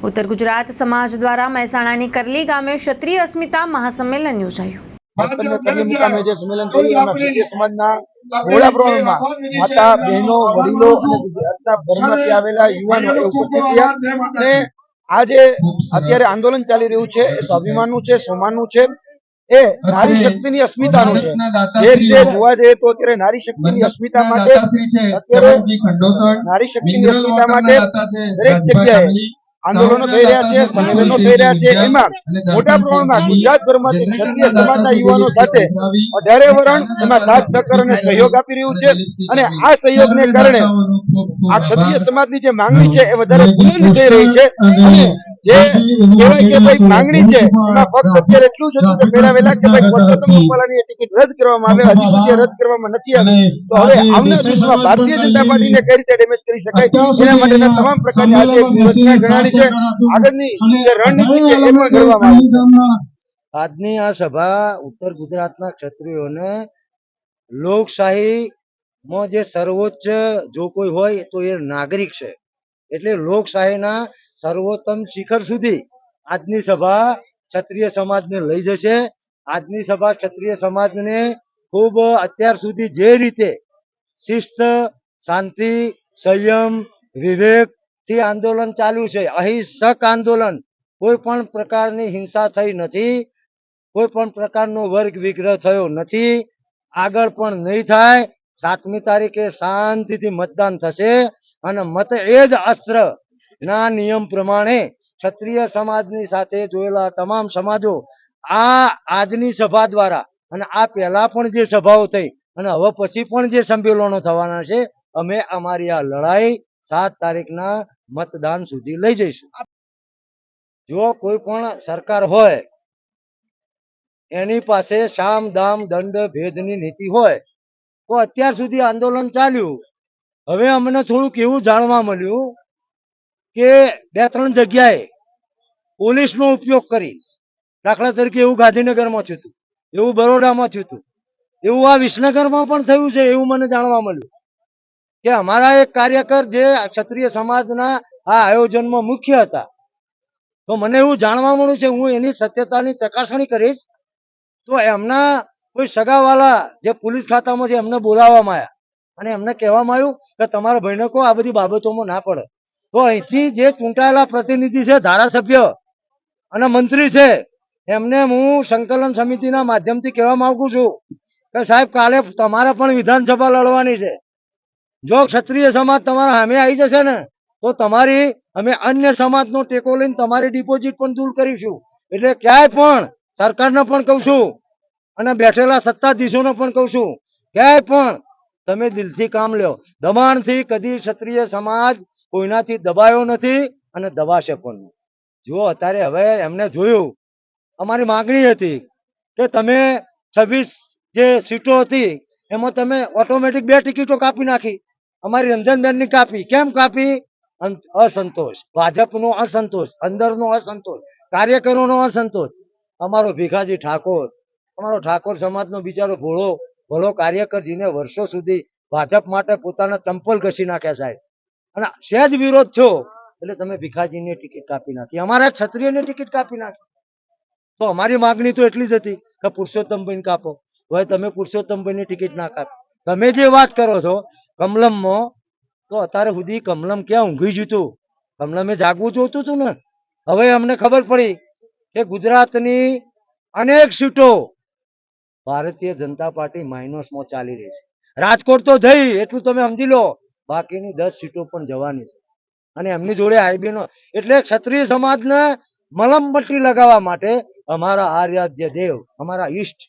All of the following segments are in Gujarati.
ઉત્તર ગુજરાત સમાજ દ્વારા મહેસાણાની કરલી ગામે ક્ષત્રિય અસ્મિતા મહાસંમેલન યોજાયું. જે સંમેલન થયું સમાજના બહોળા પ્રમાણમાં માતા બહેનો વડીલો અને ગુજરાતના ભરમાંથી આવેલા યુવાનો ઉપસ્થિત રહ્યા અને આ અત્યારે આંદોલન ચાલી રહ્યું છે એ સ્વાભિમાનનું છે સોમાનનું છે. એ નારી શક્તિની અસ્મિતાનું છે. જે રીતે જોવા જઈએ તો અત્યારે નારી શક્તિની અસ્મિતા માટે અત્યારે નારી શક્તિની અસ્મિતા માટે દરેક જગ્યાએ આંદોલનો થઈ રહ્યા છે સંમેલનો થઈ રહ્યા છે. એમાં મોટા પ્રમાણમાં ગુજરાતભરમાંથી ક્ષત્રિય સમાજના યુવાનો સાથે અઢારે વરણ એમાં સાથ સહકાર અને સહયોગ આપી રહ્યું છે. અને આ સહયોગને કારણે આ ક્ષત્રિય સમાજની જે માંગણી છે એ વધારે બુલંદ થઈ રહી છે. અને જે કહેવાય કે ભાઈ માંગણી છે એમાં ફક્ત અત્યારે એટલું જ હતું કે પહેલા કે ભાઈ પરસોત્તમ રૂપાલાની ટિકિટ રદ કરવામાં આવે હજી સુધી રદ કરવામાં નથી આવી. તો હવે આવનાર દિવસમાં ભારતીય જનતા પાર્ટીને કઈ રીતે ડેમેજ કરી શકાય? એના માટેના તમામ પ્રકારની આજે યોજના છે આગળની જે રણનીતિ આજની આ સભા ઉત્તર ગુજરાતના ક્ષત્રિયોને લોકશાહીમાં જે સર્વોચ્ચ જો કોઈ હોય તો એ નાગરિક છે. એટલે લોકશાહીના સર્વોત્તમ શિખર સુધી આજની સભા ક્ષત્રિય સમાજને લઈ જશે. આજની સભા ક્ષત્રિય સમાજને ખૂબ અત્યાર સુધી જે રીતે શિસ્ત, શાંતિ, સંયમ, વિવેક થી આંદોલન ચાલુ છે, અહિંસક આંદોલન, કોઈ પણ પ્રકારની હિંસા થઈ નથી, કોઈ પણ પ્રકારનો વર્ગ વિગ્રહ થયો નથી, આગળ પણ નહીં થાય, સાતમી તારીખે શાંતિથી મતદાન થશે અને મત એ જ અસ્ત્ર ના નિયમ પ્રમાણે ક્ષત્રિય સમાજની સાથે જોયેલા તમામ સમાજો આ આજની સભા દ્વારા અને આ પહેલા પણ જે સભાઓ થઈ અને હવે પછી પણ જે સંમેલનો થવાના છે, અમે અમારી આ લડાઈ સાત તારીખના મતદાન સુધી લઈ જઈશું. જો કોઈ પણ સરકાર હોય, એની પાસે સામ દામ, દંડ, ભેદની નીતિ હોય, તો અત્યાર સુધી આંદોલન ચાલ્યું. હવે અમને થોડુંક એવું જાણવા મળ્યું કે બે ત્રણ જગ્યાએ પોલીસનો ઉપયોગ કરી, દાખલા તરીકે એવું ગાંધીનગરમાં થયું હતું, એવું બરોડામાં થયું હતું, એવું આ વિસનગરમાં પણ થયું છે એવું મને જાણવા મળ્યું કે અમારા એક કાર્યકર જે ક્ષત્રિય સમાજના આ આયોજનમાં મુખ્ય હતા. તો મને એવું જાણવા મળ્યું છે, હું એની સત્યતાની ચકાસણી કરીશ, તો એમના કોઈ સગાવાલા જે પોલીસ ખાતામાં છે, એમને બોલાવવામાં આવ્યા. અને એમને કહેવામાં આવ્યું કે તમારા ભાઈને કહો આ બધી બાબતોમાં ના પડે. તો અહીંથી જે ચૂંટાયેલા પ્રતિનિધિ છે, ધારાસભ્ય અને મંત્રી છે, એમને હું સંકલન સમિતિના માધ્યમથી કહેવા માંગુ છું કે સાહેબ, કાલે તમારે પણ વિધાનસભા લડવાની છે. જો ક્ષત્રિય સમાજ તમારા સામે આવી જશે ને તો તમારી, અમે અન્ય સમાજનો ટેકો લઈને તમારી ડિપોઝિટ પણ દૂર કરીશું. એટલે ક્યાંય પણ સરકારને પણ કહું છું, અને બેઠેલા સત્તાધીશોને પણ કહું છું, ક્યાંય પણ તમે દિલથી કામ લ્યો. દબાણથી કદી ક્ષત્રિય સમાજ કોઈનાથી દબાયો નથી અને દબાશે પણ જુઓ, અત્યારે હવે એમને જોયું, અમારી માંગણી હતી કે તમે છવ્વીસ જે સીટો હતી, એમાં તમે ઓટોમેટિક બે ટિકિટો કાપી નાખી. અમારી રંજનબેનની કાપી. કેમ કાપી? અસંતોષ. ભાજપનો અસંતોષ, અંદરનો અસંતોષ, કાર્યકરોનો અસંતોષ. અમારો ભીખાજી ઠાકોર, અમારો ઠાકોર સમાજનો બિચારો ભોળો ભલો કાર્યકરજીને વર્ષો સુધી ભાજપ માટે પોતાના ચંપલ ઘસી નાખ્યા સાહેબ. અને સહેજ વિરોધ છો. એટલે તમે ભીખાજીની ટિકિટ કાપી નાખી. અમારા ક્ષત્રિયની ટિકિટ કાપી નાખી. તો અમારી માગણી તો એટલી જ હતી કે પુરુષોત્તમભાઈને કાપો. હવે તમે પુરુષોત્તમભાઈની ટિકિટ ના કાપો. તમે જે વાત કરો છો, કમલમમાં તો અત્યારે સુધી કમલમ ક્યાં ઊંઘી ગયું કમલમે જાગવું જોતું હતું ને? હવે અમને ખબર પડી કે ગુજરાતની અનેક સીટો ભારતીય જનતા પાર્ટી માઇનસમાં ચાલી રહી છે. રાજકોટ તો જઈ, એટલું તમે સમજી લો. બાકીની દસ સીટો પણ જવાની છે. અને એમની જોડે આઈબી નો એટલે ક્ષત્રિય સમાજને મલમપટ્ટી લગાવવા માટે અમારા આર્યાધ્ય દેવ, અમારા ઈષ્ટ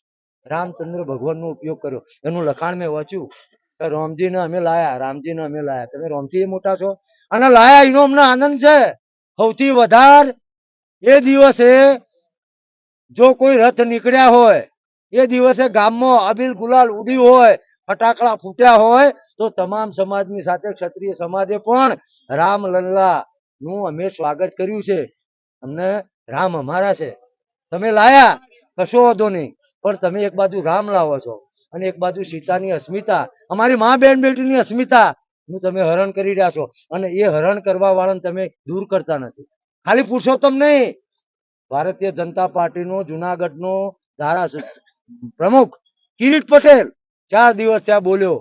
રામચંદ્ર ભગવાનનો ઉપયોગ કર્યો. એનું લખાણ મેં વાંચ્યું. કે રામજીને અમે લાયા, રામજીને અમે લાયા. તમે રામથી મોટા છો? અને લાયા એનો અમને આનંદ છે. સૌથી વધારે એ દિવસે જો કોઈ રથ નીકળ્યા હોય, એ દિવસે ગામમાં અબીલ ગુલાલ ઉડ્યું હોય, ફટાકડા ફૂટ્યા હોય, તો તમામ સમાજની સાથે ક્ષત્રિય સમાજે પણ રામલલ્લા નું અમે સ્વાગત કર્યું છે. અમને રામ અમારા છે. તમે લાયા, કશો વાંધો નહીં. પણ તમે એક બાજુ રામ લાવો છો. અને એક બાજુ સીતાની અસ્મિતા, અમારી મા બેન બેટીની અસ્મિતા નું તમે હરણ કરી રહ્યા છો. અને એ હરણ કરવા વાળાને તમે દૂર કરતા નથી. ખાલી પુરુષોત્તમ નહીં. ભારતીય જનતા પાર્ટીનો જુનાગઢનો ધારા પ્રમુખ કિરીટ પટેલ ચાર દિવસ ત્યાં બોલ્યો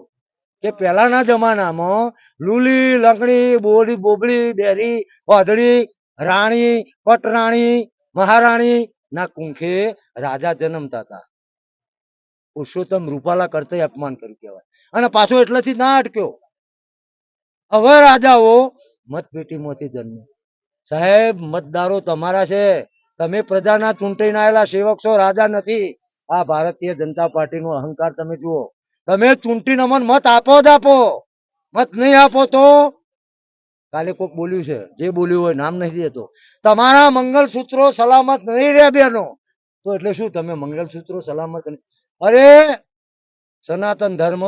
કે પહેલાના જમાનામાં લુલી લંગડી બોડી બોબડી બેરી વાદળી, રાણી, પટરાણી, મહારાણી ના કુંખે રાજા જન્મતા હતા. પુરુષોત્તમ રૂપાલા કરતા અપમાન કર્યું કહેવાય. અને પાછો એટલેથી ના અટક્યો. હવે રાજાઓ મતપેટીમાંથી જન્મ. સાહેબ, મતદારો તમારા છે. તમે પ્રજાના ચૂંટાઈને આવેલા સેવક છો, રાજા નથી. આ ભારતીય જનતા પાર્ટીનો અહંકાર તમે જુઓ. તમે ચૂંટીને અમને મત આપો જ આપો. મત નહીં આપો તો? કાલે કોક બોલ્યું છે. જે બોલ્યું હોય નામ નથી દેતો. તમારા મંગલસૂત્રો સલામત નહીં રહે, બેનો. તો એટલે શું તમે મંગલસૂત્રો સલામત નહીં- અરે, સનાતન ધર્મ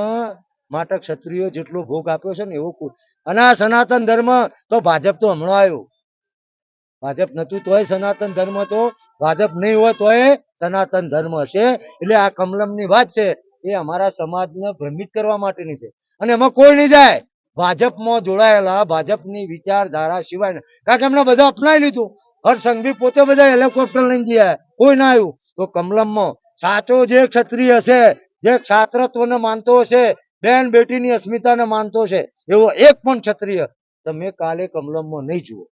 માટે ક્ષત્રિયો જેટલો ભોગ આપ્યો છે ને એવો અને આ સનાતન ધર્મ તો ભાજપ તો હમણાં આવ્યો. ભાજપ નતું તોય સનાતન ધર્મ તો ભાજપ નહીં હોય તોય સનાતન ધર્મ હશે. એટલે આ કમલમની વાત છે, એ અમારા સમાજને ભ્રમિત કરવા માટેની છે. અને એમાં કોઈ નહીં જાય. ભાજપમાં જોડાયેલા ભાજપની વિચારધારા સિવાય કારણ કે એમણે બધા અપનાવી લીધું. હર્ષ સંઘવી પોતે બધા હેલિકોપ્ટર લઈને ગયા. કોઈ ના આવ્યું. તો કમલમમાં સાચો જે ક્ષત્રિય છે, જે ક્ષાત્રત્વને માનતો હશે, બેન બેટીની અસ્મિતાને માનતો છે એવો એક પણ ક્ષત્રિય તમે કાલે કમલમમાં નહીં જુઓ.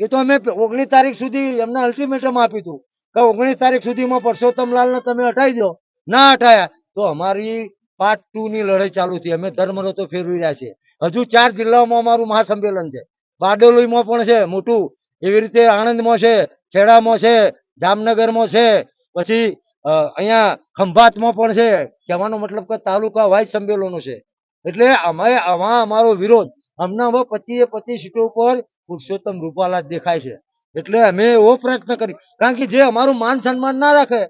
એ તો અમે ઓગણીસ તારીખ સુધી એમને અલ્ટિમેટમ આપ્યું હતું કે ઓગણીસ તારીખ સુધીમાં પરસોત્તમલાલને તમે હટાવી દો. ના હટાયા. તો અમારી પાર્ટ ટુ ની લડાઈ ચાલુ થઈ. અમે ધર્મરતો ફેરવી રહ્યા છીએ. હજુ ચાર જિલ્લાઓમાં અમારું મહાસંમેલન છે. બારડોલીમાં પણ છે મોટું. એવી રીતે આણંદમાં છે, ખેડામાં છે, જામનગરમાં છે. પછી અહીંયા ખંભાતમાં પણ છે. કહેવાનો મતલબ કે તાલુકા વાઇઝ સંમેલનો છે. એટલે અમે આમાં અમારો વિરોધ. અમને હવે પચીસે પચીસ સીટો ઉપર પુરુષોત્તમ રૂપાલા દેખાય છે. એટલે અમે એવો પ્રયત્ન કરી. કારણ કે જે અમારું માન સન્માન ના રાખે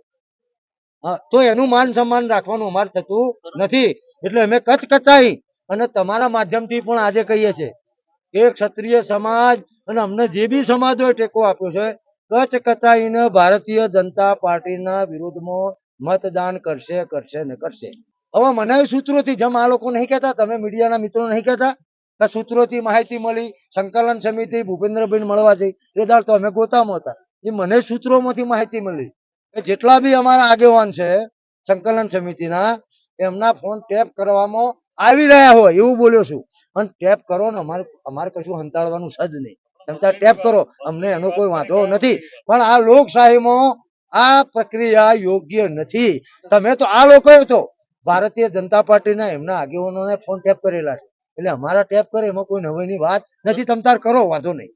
તો એનું માન સન્માન રાખવાનું અમારે થતું નથી. એટલે અમે કચ કચાઈ અને તમારા માધ્યમથી પણ આજે કહીએ છીએ એક ક્ષત્રિય સમાજ અને અમને જે બી સમાજોએ ટેકો આપ્યો છે કચ કચાઈને ભારતીય જનતા પાર્ટીના વિરોધમાં મતદાન કરશે કરશે ને કરશે. હવે મને સૂત્રોથી જેમ આ લોકો નહીં કહેતા, તમે મીડિયાના મિત્રો નહીં કહેતા, કે સૂત્રોથી માહિતી મળી, સંકલન સમિતિ ભૂપેન્દ્રભાઈ મળવા જઈ દાડ તો અમે ગોતામાં હતા. એ મને સૂત્રોમાંથી માહિતી મળી કે જેટલા બી અમારા આગેવાન છે, સંકલન સમિતિના, એમના ફોન ટેપ કરવામાં આવી રહ્યા હોય, એવું બોલ્યો છું. અને ટેપ કરો ને અમારે અમારે કશું હંતાડવાનું સજ નહીં. તમે ટેપ કરો. અમને એનો કોઈ વાંધો નથી. પણ આ લોકશાહીમાં આ પ્રક્રિયા યોગ્ય નથી. તમે તો આ લોકો તો. ભારતીય જનતા પાર્ટીના એમના આગેવાનોને ફોન ટેપ કરેલા છે. એટલે અમારા ટેપ કરે એમાં કોઈ નવાઈની વાત નથી. તમ તાર કરો, વાંધો નહીં.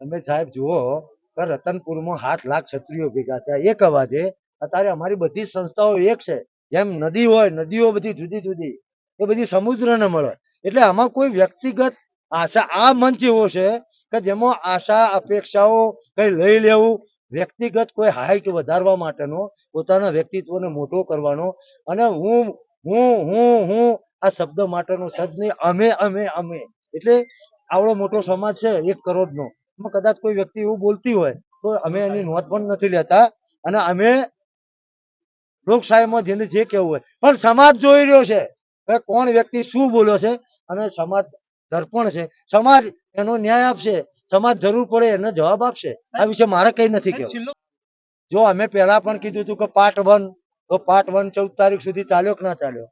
તમે સાહેબ જુઓ, કે રતનપુરમાં સાત લાખ ક્ષત્રિયો ભેગા થયા. એક અવાજે, અત્યારે અમારી બધી સંસ્થાઓ એક છે. જેમ નદી હોય, નદીઓ બધી જુદી જુદી. એ બધી સમુદ્રને મળે. એટલે આમાં કોઈ વ્યક્તિગત આશા આ મંચ એવો છે કે જેમાં આશા, અપેક્ષાઓ કઈ લઈ લેવું, વ્યક્તિગત કોઈ હાઈટ વધારવા માટેનો, પોતાના વ્યક્તિત્વને મોટો કરવાનો અને હું હું હું હું આ શબ્દ માટેનો નહીં અમે અમે અમે. એટલે આવડો મોટો સમાજ છે, એક કરોડનો. એમાં કદાચ કોઈ વ્યક્તિ એવું બોલતી હોય, તો અમે એની નોંધ પણ નથી લેતા અને અમે લોકશાહીમાં જેને જે કહેવું હોય. પણ સમાજ જોઈ રહ્યો છે કે કોણ વ્યક્તિ શું બોલ્યો છે અને સમાજ દર્પણ છે. સમાજ એનો ન્યાય આપશે. સમાજ જરૂર પડે એને જવાબ આપશે. આ વિશે મારે કઈ નથી કહેવું. જો અમે પહેલા પણ કીધું હતું કે પાર્ટ વન તો પાર્ટ વન ચૌદ તારીખ સુધી ચાલ્યો કે ના ચાલ્યો?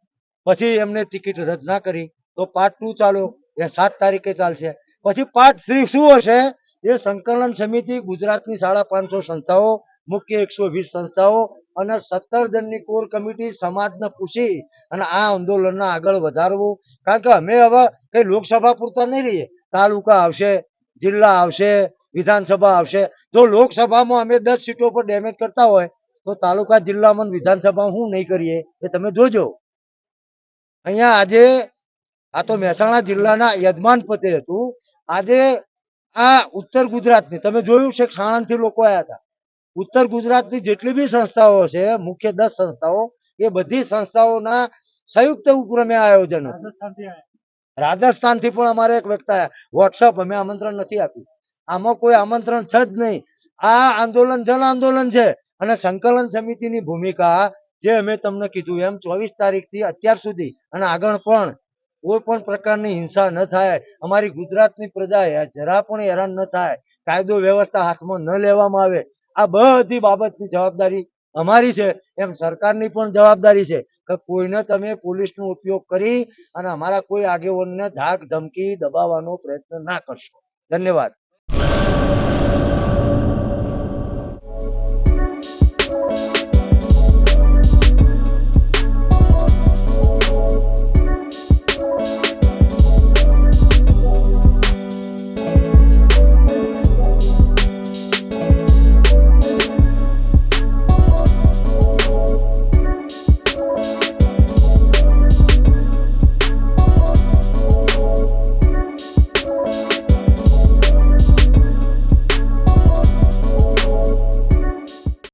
પછી એમને ટિકિટ રદ ના કરી તો પાર્ટ ટુ ચાલ્યો. એ સાત તારીખે ચાલશે. પછી પાર્ટ થ્રી શું હશે? એ સંકલન સમિતિ ગુજરાતની સાડા પાંચસો સંસ્થાઓ મુખ્ય એકસો વીસ સંસ્થાઓ અને સત્તર જણની કોર કમિટી સમાજને પૂછી અને આ આંદોલનને આગળ વધારવું. કારણ કે અમે હવે કઈ લોકસભા પૂરતા નહીં રહીએ. તાલુકા આવશે, જિલ્લા આવશે, વિધાનસભા આવશે. જો લોકસભામાં અમે દસ સીટો પર ડેમેજ કરતા હોય, તો તાલુકા, જિલ્લામાં વિધાનસભા શું નહીં કરીએ એ તમે જોજો. અહીંયા આજે આ તો મહેસાણા જિલ્લાના યજમાન પતે હતું. આજે આ ઉત્તર ગુજરાતની, તમે જોયું છે સાણંદથી લોકો આવ્યા હતા. ઉત્તર ગુજરાતની જેટલી બી સંસ્થાઓ છે મુખ્ય દસ સંસ્થાઓ એ બધી સંસ્થાઓના સંયુક્ત ઉપક્રમે આયોજન રાજસ્થાન રાજસ્થાનથી પણ અમારે એક વ્યક્ત વોટ્સઅપ અમે આમંત્રણ નથી આપ્યું. આમાં કોઈ આમંત્રણ છે જ નહીં. આ આંદોલન જન આંદોલન છે અને સંકલન સમિતિની ભૂમિકા જે અમે તમને કીધું એમ ચોવીસ તારીખથી અત્યાર સુધી અને આગળ પણ કોઈ પણ પ્રકારની હિંસા ન થાય. અમારી ગુજરાતની પ્રજા જરા પણ હેરાન ન થાય. કાયદો વ્યવસ્થા હાથમાં ન લેવામાં આવે. આ બધી બાબતની જવાબદારી અમારી છે. એમ સરકારની પણ જવાબદારી છે કે કોઈને તમે પોલીસનો ઉપયોગ કરી અને અમારા કોઈ આગેવાનને ધાક ધમકી દબાવવાનો પ્રયત્ન ના કરશો. ધન્યવાદ.